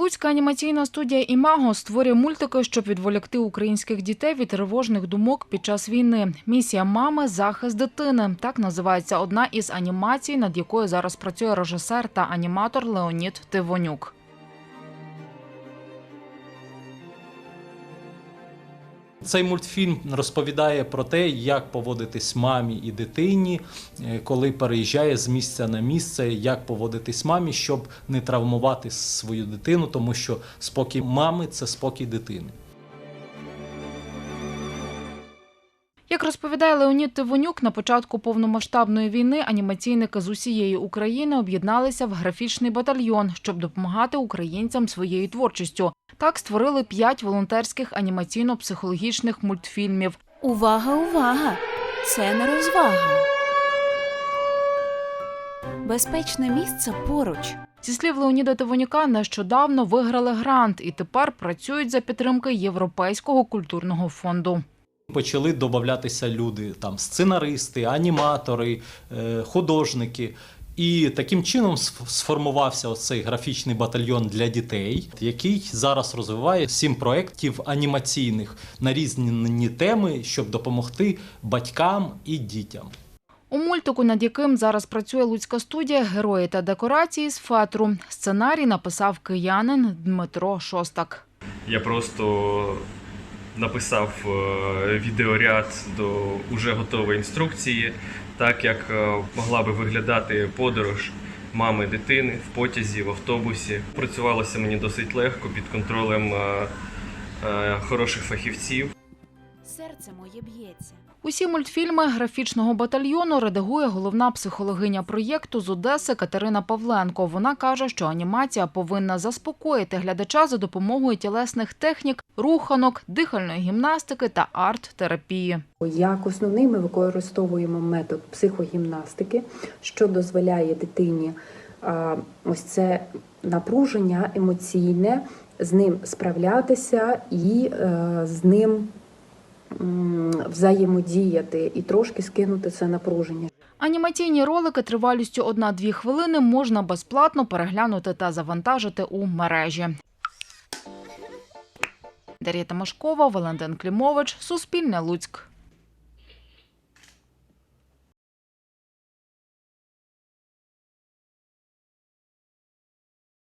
Луцька анімаційна студія Імаго створює мультики, щоб відволікти українських дітей від тривожних думок під час війни. Місія мами захист дитини. Так називається одна із анімацій, над якою зараз працює режисер та аніматор Леонід Тивонюк. Цей мультфільм розповідає про те, як поводитись мамі і дитині, е, коли переїжджає з місця на місце, як поводитись мамі, щоб не травмувати свою дитину, тому що спокій мами це спокій дитини. Як розповідає Леонід Тивонюк, на початку повномасштабної війни анімаційники з усієї України об'єдналися в графічний батальйон, щоб допомагати українцям своєю творчістю. Так створили п'ять волонтерських анімаційно-психологічних мультфільмів. Увага, увага! Це не розвага. Безпечне місце поруч. Зі слів Леоніда Тивонюка, нещодавно виграли грант і тепер працюють за підтримки Європейського культурного фонду. Почали додатися люди, там сценаристи, аніматори, е, художники. І таким чином сформувався оцей графічний батальйон для дітей, який зараз розвиває сім проєктів анімаційних на різні теми, щоб допомогти батькам і дітям. У мультику, над яким зараз працює Луцька студія Герої та декорації з фетру. Сценарій написав киянин Дмитро Шостак. Я просто написав е, відеоряд до уже готової інструкції, так як е, могла би виглядати подорож мами дитини в потязі, в автобусі. Працювалося мені досить легко під контролем е, хороших фахівців. Серце моє б'ється. Усі мультфільми графічного батальйону редагує головна психологиня проєкту з Одеси Катерина Павленко. Вона каже, що анімація повинна заспокоїти глядача за допомогою тілесних технік, руханок, дихальної гімнастики та арт-терапії. Як основний ми використовуємо метод психогімнастики, що дозволяє дитині ось це напруження емоційне, з ним справлятися і е, з ним взаємодіяти і трошки скинути це напруження. Анімаційні ролики тривалістю 1-2 хвилини можна безплатно переглянути та завантажити у мережі. Дар'я Тамашкова, Валентин Клімович, Суспільне Луцьк.